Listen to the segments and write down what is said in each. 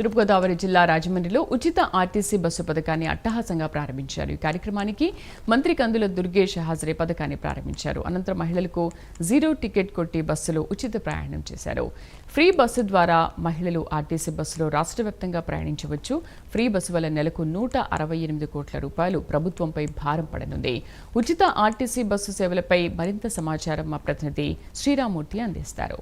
తూర్పుగోదావరి జిల్లా రాజమండ్రిలో ఉచిత ఆర్టీసీ బస్సు పథకాన్ని అట్టహాసంగా ప్రారంభించారు. ఈ కార్యక్రమానికి మంత్రి కందుల దుర్గేష్ హాజరే పథకాన్ని ప్రారంభించారు. అనంతరం మహిళలకు జీరో టికెట్ కొట్టి బస్సులో ఉచిత ప్రయాణం చేశారు. ఫ్రీ బస్సు ద్వారా మహిళలు ఆర్టీసీ బస్సులో రాష్ట్ర వ్యాప్తంగా ప్రయాణించవచ్చు. ఫ్రీ బస్సు వల్ల నెలకు నూట అరవై ఎనిమిది కోట్ల రూపాయలు ప్రభుత్వంపై భారం పడనుంది. ఉచిత ఆర్టీసీ బస్సు సేవలపై మరింత సమాచారం మా ప్రతినిధి శ్రీరామూర్తి అందిస్తారు.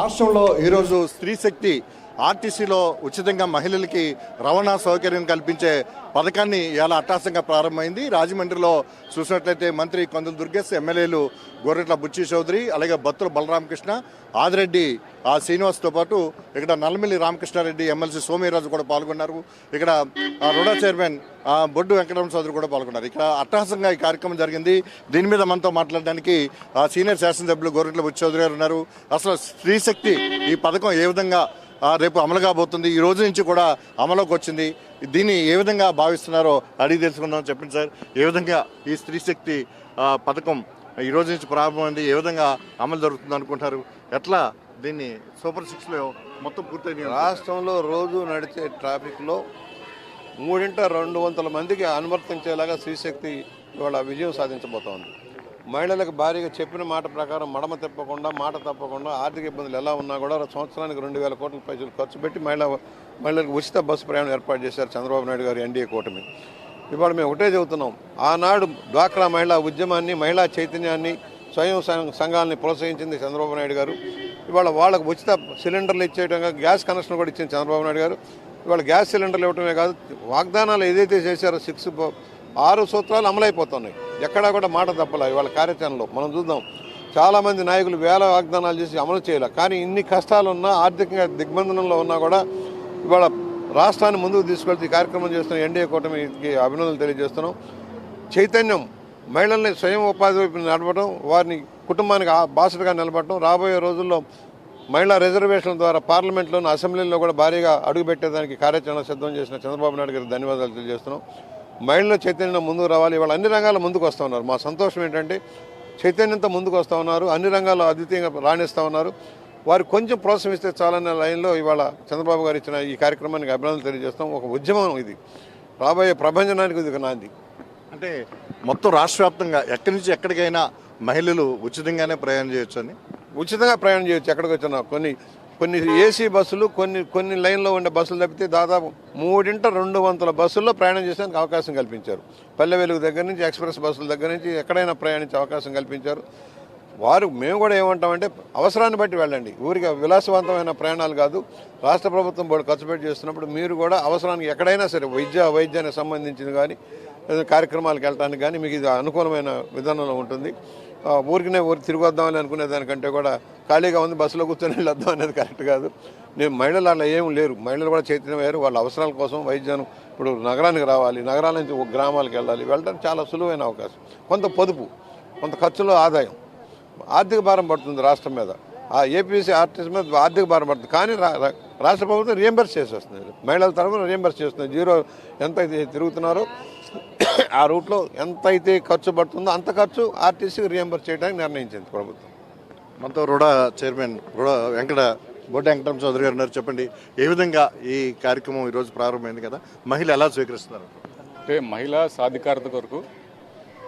రాష్ట్రంలో ఈరోజు స్త్రీ శక్తి ఆర్టీసీలో ఉచితంగా మహిళలకి రవాణా సౌకర్యం కల్పించే పథకాన్ని ఇలా అట్టాసంగా ప్రారంభమైంది. రాజమండ్రిలో చూసినట్లయితే మంత్రి కొందరు దుర్గేశ్ ఎమ్మెల్యేలు గోరెట్ల బుచ్చి చౌదరి అలాగే బత్తుల బలరామకృష్ణ ఆదిరెడ్డి ఆ శ్రీనివాస్తో పాటు ఇక్కడ నల్లమిల్లి రామకృష్ణారెడ్డి ఎమ్మెల్సీ సోమయ్యరాజు కూడా పాల్గొన్నారు. ఇక్కడ ఆ రుడా చైర్మన్ ఆ, బొడ్డు వెంకటరమణ చౌదరి కూడా పాల్గొన్నారు. ఇక్కడ అట్టహాసంగా ఈ కార్యక్రమం జరిగింది. దీని మీద మనతో మాట్లాడడానికి ఆ సీనియర్ శాసనసభ్యులు గొర్రెట్ల బుచ్చి చౌదరి గారు ఉన్నారు. అసలు స్త్రీ శక్తి ఈ పథకం ఏ విధంగా రేపు అమలు కాబోతుంది. ఈ రోజు నుంచి కూడా అమలుకి వచ్చింది. దీన్ని ఏ విధంగా భావిస్తున్నారో అడిగి తెలుసుకుందాం చెప్పండి సార్. ఏ విధంగా ఈ స్త్రీ శక్తి పథకం ఈ రోజు నుంచి ప్రారంభమైంది ఏ విధంగా అమలు జరుగుతుంది అనుకుంటారు? ఎట్లా దీన్ని సూపర్ సిక్స్లో మొత్తం పూర్తయింది రాష్ట్రంలో రోజు నడిచే ట్రాఫిక్లో మూడింట రెండు వందల మందికి అనువర్తించేలాగా శ్రీశక్తి ఇవాళ విజయం సాధించబోతోంది. మహిళలకు భారీగా చెప్పిన మాట ప్రకారం మడమ తిప్పకుండా మాట తప్పకుండా ఆర్థిక ఇబ్బందులు ఎలా ఉన్నా కూడా సంవత్సరానికి రెండు వేల కోట్ల పైసలు ఖర్చు పెట్టి మహిళ మహిళలకు ఉచిత బస్సు ప్రయాణం ఏర్పాటు చేశారు చంద్రబాబు నాయుడు గారు ఎన్డీఏ కూటమి. ఇవాళ మేము ఒకటే చెబుతున్నాం ఆనాడు డ్వాక్రా మహిళా ఉద్యమాన్ని మహిళా చైతన్యాన్ని స్వయం సంఘాలని ప్రోత్సహించింది చంద్రబాబు నాయుడు గారు. ఇవాళ వాళ్ళకు ఉచిత సిలిండర్లు ఇచ్చేయడంగా గ్యాస్ కనెక్షన్ కూడా ఇచ్చింది చంద్రబాబు నాయుడు గారు. ఇవాళ గ్యాస్ సిలిండర్లు ఇవ్వటమే కాదు వాగ్దానాలు ఏదైతే చేశారో సిక్స్ ఆరు సూత్రాలు అమలైపోతున్నాయి. ఎక్కడా కూడా మాట తప్పలే ఇవాళ కార్యాచరణలో. మనం చూద్దాం. చాలామంది నాయకులు వేల వాగ్దానాలు చేసి అమలు చేయలే. కానీ ఇన్ని కష్టాలున్నా ఆర్థికంగా దిగ్బంధనంలో ఉన్నా కూడా ఇవాళ రాష్ట్రాన్ని ముందుకు తీసుకెళ్తే ఈ కార్యక్రమం చేస్తున్న ఎన్డీఏ కూటమికి అభినందనలు తెలియజేస్తున్నాం. చైతన్యం మహిళల్ని స్వయం ఉపాధి వైపు నడపడం వారిని కుటుంబానికి బాసటగా నిలబడటం రాబోయే రోజుల్లో మహిళా రిజర్వేషన్ల ద్వారా పార్లమెంట్లోని అసెంబ్లీలో కూడా భారీగా అడుగుపెట్టేదానికి కార్యాచరణ సిద్ధం చేసిన చంద్రబాబు నాయుడు గారికి ధన్యవాదాలు తెలియజేస్తున్నాం. మహిళల చైతన్యం ముందుకు రావాలి. ఇవాళ అన్ని రంగాల్లో ముందుకు వస్తూ ఉన్నారు. మా సంతోషం ఏంటంటే చైతన్యంతో ముందుకు వస్తూ ఉన్నారు. అన్ని రంగాల్లో అద్వితీయంగా రాణిస్తూ ఉన్నారు. వారు కొంచెం ప్రోత్సహిస్తే చాలన్న లైన్లో ఇవాళ చంద్రబాబు గారు ఇచ్చిన ఈ కార్యక్రమానికి అభినందనలు తెలియజేస్తాం. ఒక ఉద్యమం ఇది. రాబోయే ప్రభంజనానికి ఇది నాంది. అంటే మొత్తం రాష్ట్ర వ్యాప్తంగా ఎక్కడి నుంచి ఎక్కడికైనా మహిళలు ఉచితంగానే ప్రయాణం చేయొచ్చు అని ఉచితంగా ప్రయాణం చేయొచ్చు. ఎక్కడికి వచ్చినా. కొన్ని కొన్ని ఏసీ బస్సులు కొన్ని కొన్ని లైన్లో ఉండే బస్సులు తప్పితే దాదాపు మూడింట రెండు వందల బస్సుల్లో ప్రయాణం చేసేందుకు అవకాశం కల్పించారు. పల్లె వెలుగు దగ్గర నుంచి ఎక్స్ప్రెస్ బస్సుల దగ్గర నుంచి ఎక్కడైనా ప్రయాణించే అవకాశం కల్పించారు. వారు మేము కూడా ఏమంటామంటే అవసరాన్ని బట్టి వెళ్ళండి. ఊరికి విలాసవంతమైన ప్రయాణాలు కాదు. రాష్ట్ర ప్రభుత్వం బోర్డు ఖర్చు పెట్టి చేస్తున్నప్పుడు మీరు కూడా అవసరానికి ఎక్కడైనా సరే వైద్య వైద్యానికి సంబంధించింది కానీ కార్యక్రమాలకు వెళ్ళటానికి కానీ మీకు ఇది అనుకూలమైన విధానంలో ఉంటుంది. ఊరికినే ఊరికి తిరిగి వద్దామని అనుకునే దానికంటే కూడా ఖాళీగా ఉంది బస్సులో కూర్చొని వెళ్ళొద్దాం అనేది కరెక్ట్ కాదు. నేను మహిళలు అలా ఏం లేరు. మహిళలు కూడా చైతన్యం అయ్యారు. వాళ్ళ అవసరాల కోసం వైద్యం ఇప్పుడు నగరానికి రావాలి నగరాల నుంచి గ్రామాలకు వెళ్ళాలి వెళ్ళడానికి చాలా సులువైన అవకాశం. కొంత పొదుపు కొంత ఖర్చులో ఆదాయం. ఆర్థిక భారం పడుతుంది రాష్ట్రం మీద. ఆ ఏపీసీ ఆర్టిస్ట్ మీద ఆర్థిక భారం పడుతుంది. కానీ రా- రాష్ట్ర ప్రభుత్వం రియంబర్స్ చేసేస్తుంది. మహిళల తరఫున రియంబర్స్ చేస్తుంది. జీరో ఎంత అయితే తిరుగుతున్నారో ఆ రూట్లో ఎంత అయితే ఖర్చు పడుతుందో అంత ఖర్చు ఆర్టీసీకి రియంబర్స్ చేయడానికి నిర్ణయించింది ప్రభుత్వం. మనతో RUDA chairman RUDA Venkata Bodda Venkatarama Chowdary గారు ఉన్నారు. చెప్పండి ఏ విధంగా ఈ కార్యక్రమం ఈరోజు ప్రారంభమైంది కదా? మహిళ ఎలా స్వీకరిస్తున్నారు? అంటే మహిళా సాధికారత కొరకు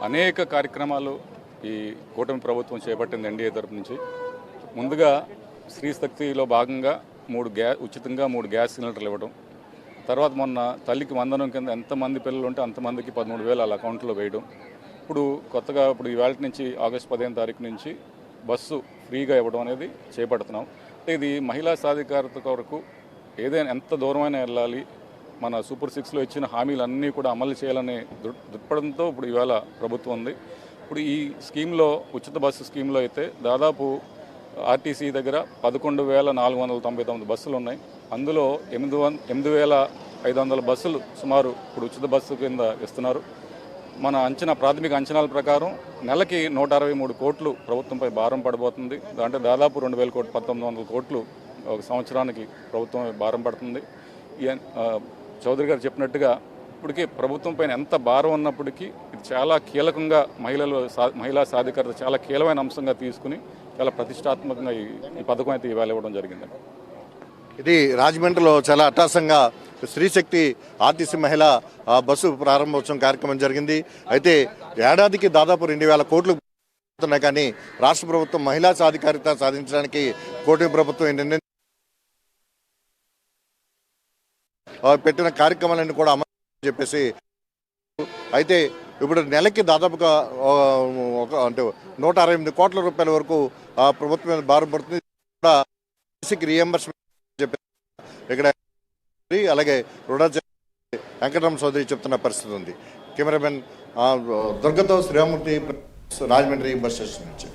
అనేక కార్యక్రమాలు ఈ కూటమి ప్రభుత్వం చేపట్టింది ఎన్డీఏ తరపు నుంచి. ముందుగా స్త్రీ శక్తిలో భాగంగా మూడు గ్యా ఉచితంగా మూడు గ్యాస్ సిలిండర్లు ఇవ్వడం తర్వాత మొన్న తల్లికి వందనం కింద ఎంతమంది పిల్లలు ఉంటే అంతమందికి పదమూడు వేలు అలా అకౌంట్లో వేయడం. ఇప్పుడు కొత్తగా ఇప్పుడు ఈవేళ నుంచి ఆగస్టు పదిహేను తారీఖు నుంచి బస్సు ఫ్రీగా ఇవ్వడం అనేది చేపడుతున్నాం. అంటే ఇది మహిళా సాధికారత కొరకు ఏదైనా ఎంత దూరమైనా వెళ్ళాలి మన సూపర్ సిక్స్లో ఇచ్చిన హామీలన్నీ కూడా అమలు చేయాలనే దృక్పథంతో ఇప్పుడు ఇవాళ ప్రభుత్వం ఉంది. ఇప్పుడు ఈ స్కీమ్లో ఉచిత బస్సు స్కీమ్లో అయితే దాదాపు ఆర్టీసీ దగ్గర పదకొండు వేల నాలుగు వందల తొంభై తొమ్మిది బస్సులు ఉన్నాయి. అందులో ఎనిమిది వన్ ఎనిమిది వేల ఐదు వందల బస్సులు సుమారు ఇప్పుడు ఉచిత బస్సు కింద ఇస్తున్నారు. మన అంచనా ప్రాథమిక అంచనాల ప్రకారం నెలకి నూట అరవై మూడు కోట్లు ప్రభుత్వంపై భారం పడబోతుంది. అంటే దాదాపు రెండు వేల కోట్లు పంతొమ్మిది వందల కోట్లు ఒక సంవత్సరానికి ప్రభుత్వం భారం పడుతుంది. చౌదరి గారు చెప్పినట్టుగా ఇప్పటికీ ప్రభుత్వం పైన ఎంత భారం ఉన్నప్పటికీ ఇది చాలా కీలకంగా మహిళలు సా- మహిళా సాధికారత చాలా కీలమైన అంశంగా తీసుకుని చాలా ప్రతిష్టాత్మకంగా ఈ పథకం అయితే ఇవాళ ఇవ్వడం జరిగింది. ఇది రాజమండ్రిలో చాలా అట్టాసంగా స్త్రీశక్తి ఆర్టీసీ మహిళ ఆ, బస్సు ప్రారంభోత్సవం కార్యక్రమం జరిగింది. అయితే ఏడాదికి దాదాపు రెండు వేల కోట్లు ఉన్నాయి కానీ రాష్ట్ర ప్రభుత్వం మహిళా సాధికారిత సాధించడానికి కూటమి ప్రభుత్వం నిర్ణయం పెట్టిన కార్యక్రమాలన్నీ కూడా అమలు చెప్పేసి అయితే ఇప్పుడు నెలకి దాదాపుగా ఒక అంటే నూట అరవై ఎనిమిది కోట్ల రూపాయల వరకు ఆ ప్రభుత్వం మీద భారం పడుతుంది. కూడా బేసిక్ రియంబర్స్మెంట్ చెప్పి ఇక్కడ అలాగే రుణ వెంకటరామ చౌదరి చెప్తున్న పరిస్థితి ఉంది. కెమెరామెన్ దుర్గతో శ్రీరామూర్తి రాజమండ్రి బస్ స్టేషన్ నుంచి.